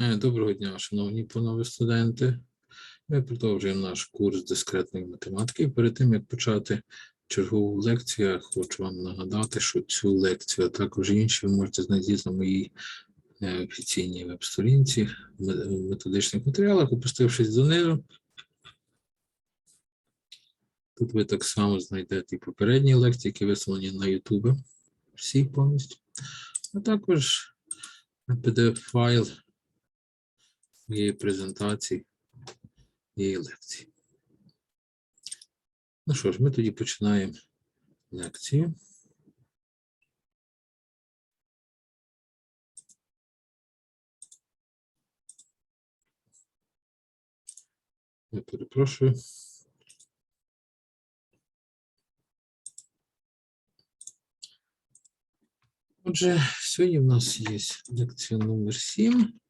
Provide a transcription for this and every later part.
Е, Доброго дня, шановні панове студенти. Ми продовжуємо наш курс дискретної математики. Перед тим як почати чергову лекцію, я хочу вам нагадати, що цю лекцію, а також інші ви можете знайти на моїй е, офіційній веб-сторінці в методичних матеріалах, опустившись донизу. Тут ви так само знайдете і попередні лекції, які вислані на YouTube, всі повністю, а також PDF-файл моєї презентації і лекції. Ну що ж, ми тоді починаємо лекцію. Я перепрошую. Отже, сьогодні в нас є лекція номер 7 яка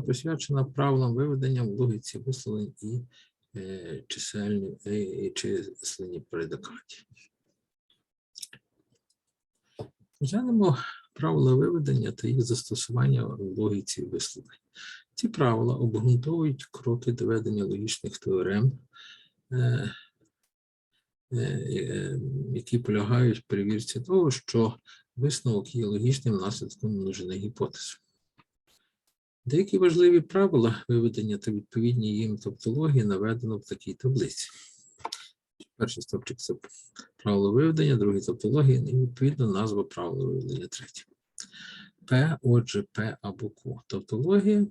присвячена правилам виведення в логіці висловлень і е, чисельні е, численні предикаті. Розглянемо правила виведення та їх застосування в логіці висловлень. Ці правила обґрунтовують кроки доведення логічних теорем, е, е, які полягають в перевірці того, що висновок є логічним наслідком множини гіпотез. Деякі важливі правила виведення та відповідні їм тавтології наведено в такій таблиці. Перший стопчик це правило виведення, другий тавтології, і відповідно назва правила виведення третє. П, отже, П або Q. Тавтологія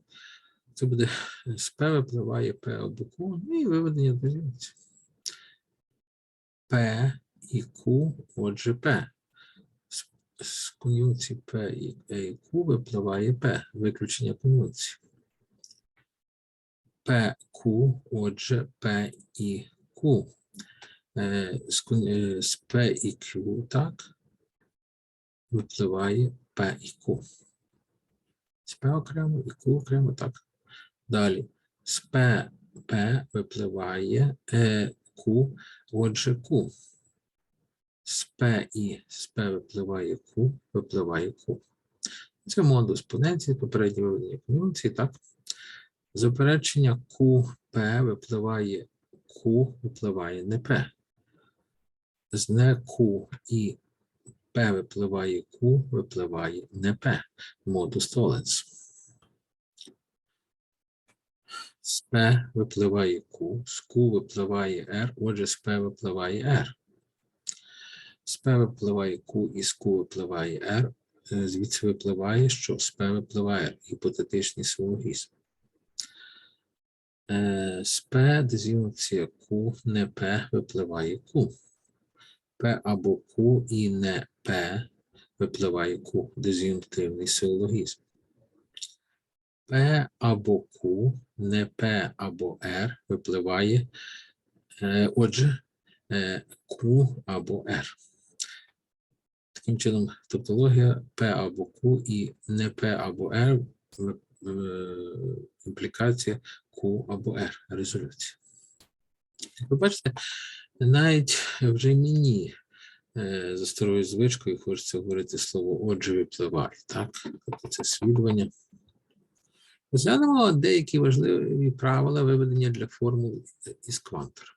це буде з П випливає П або Q, ну і виведення дорівнюється. П і Q, отже, П кон'юнкції P і E і Q випливає P, виключення кон'юнкції. PQ, отже, P і Q. Е, е, з P і Q, так, випливає P і Q. З P окремо і Q окремо, так. Далі. З P, P випливає е, Q, отже, Q. З P і з P випливає Q, випливає Q. Це модус поненції, попереднє виведення кон'юнкції, так? Заперечення QP випливає Q, випливає не P. З не Q і P випливає Q, випливає не P. Модус толенс. З P випливає Q, з Q випливає R, отже, з P випливає R. З P випливає Q і з Q випливає R. Е, Звідси випливає, що з P випливає R. Гіпотетичний силогізм. Е, З P дезінуція Q, не P випливає Q. P або Q і не P випливає Q. Дезінутивний силогізм. P або Q, не P або R випливає, е, отже, е, Q або R. Таким чином, тавтологія P або Q і не P або R імплікація Q або R резолюція. Як ви бачите, навіть вже мені е, за старою звичкою хочеться говорити слово отже випливає, так? Тобто це слідування. Розглянемо деякі важливі правила виведення для формул із кванторами.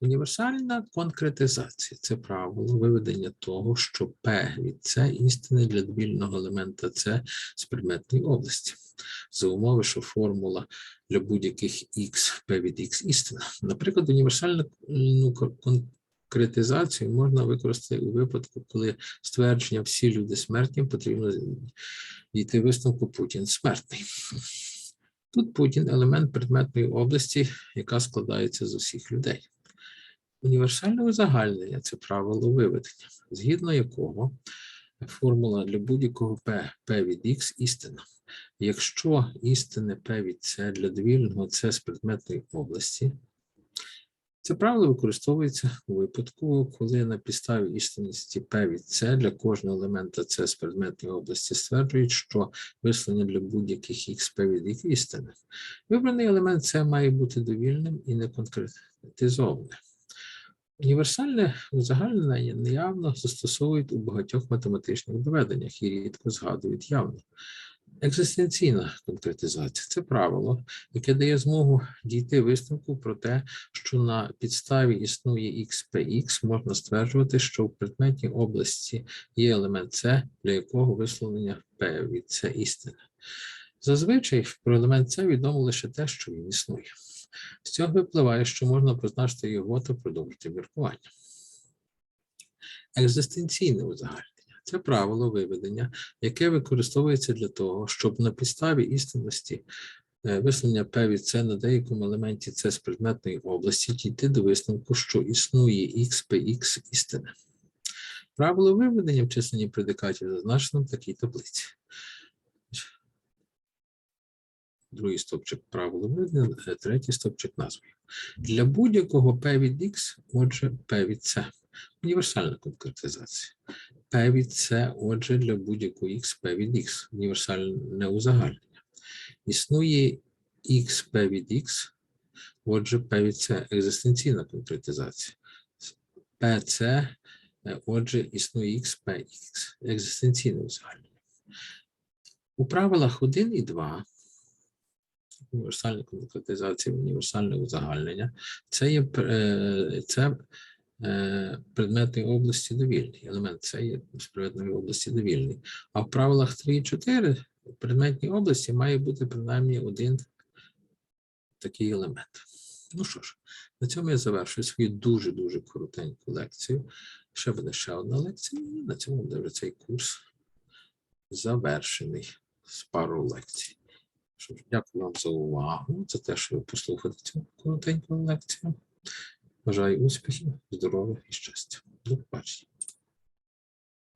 Універсальна конкретизація це правило виведення того, що P від C істини для довільного елемента C з предметної області. За умови, що формула для будь-яких x P від x істина. Наприклад, універсальну ну, конкретизацію можна використати у випадку, коли ствердження всі люди смертні потрібно дійти висновку Путін смертний. Тут Путін елемент предметної області, яка складається з усіх людей. Універсальне узагальнення це правило виведення, згідно якого формула для будь-якого P, P від X істина. Якщо істини P від C для довільного C з предметної області, це правило використовується у випадку, коли на підставі істинності P від C для кожного елемента C з предметної області стверджують, що висловлення для будь-яких X P від X істини. Вибраний елемент C має бути довільним і не конкретизованим. Універсальне узагальнення неявно застосовують у багатьох математичних доведеннях і рідко згадують явно. Екзистенційна конкретизація це правило, яке дає змогу дійти висновку про те, що на підставі існує XPX можна стверджувати, що в предметній області є елемент С, для якого висловлення P від С істина. Зазвичай про елемент С відомо лише те, що він існує. З цього випливає, що можна позначити його та продовжити міркування. Екзистенційне узагальнення це правило виведення, яке використовується для того, щоб на підставі істинності е, висловлення P від С на деякому елементі С з предметної області дійти до висновку, що існує X, PX істина. Правило виведення в численні предикатів зазначено в такій таблиці. Другий стопчик правило виведення, е, третій стопчик назвою. Для будь-якого P від X, отже, P від С. Універсальна конкретизація. P від С, отже, для будь-якого X, P від X. Універсальне узагальнення. Існує X, P від X, отже, P від С. Екзистенційна конкретизація. PC, е, отже, існує X, P, X. Екзистенційне узагальнення. У правилах 1 і 2 універсальна конкретизація, універсальне узагальнення. Це є е, це е, предметної області довільний. Елемент це є з предметної області довільний. А в правилах 3 і 4 в предметній області має бути принаймні один такий елемент. Ну що ж, на цьому я завершую свою дуже-дуже коротеньку лекцію. Ще буде ще одна лекція, і на цьому буде вже цей курс завершений з пару лекцій. Дякую вам за увагу, за те, що ви послухали цю коротеньку лекцію. Бажаю успіхів, здоров'я і щастя. До побачення.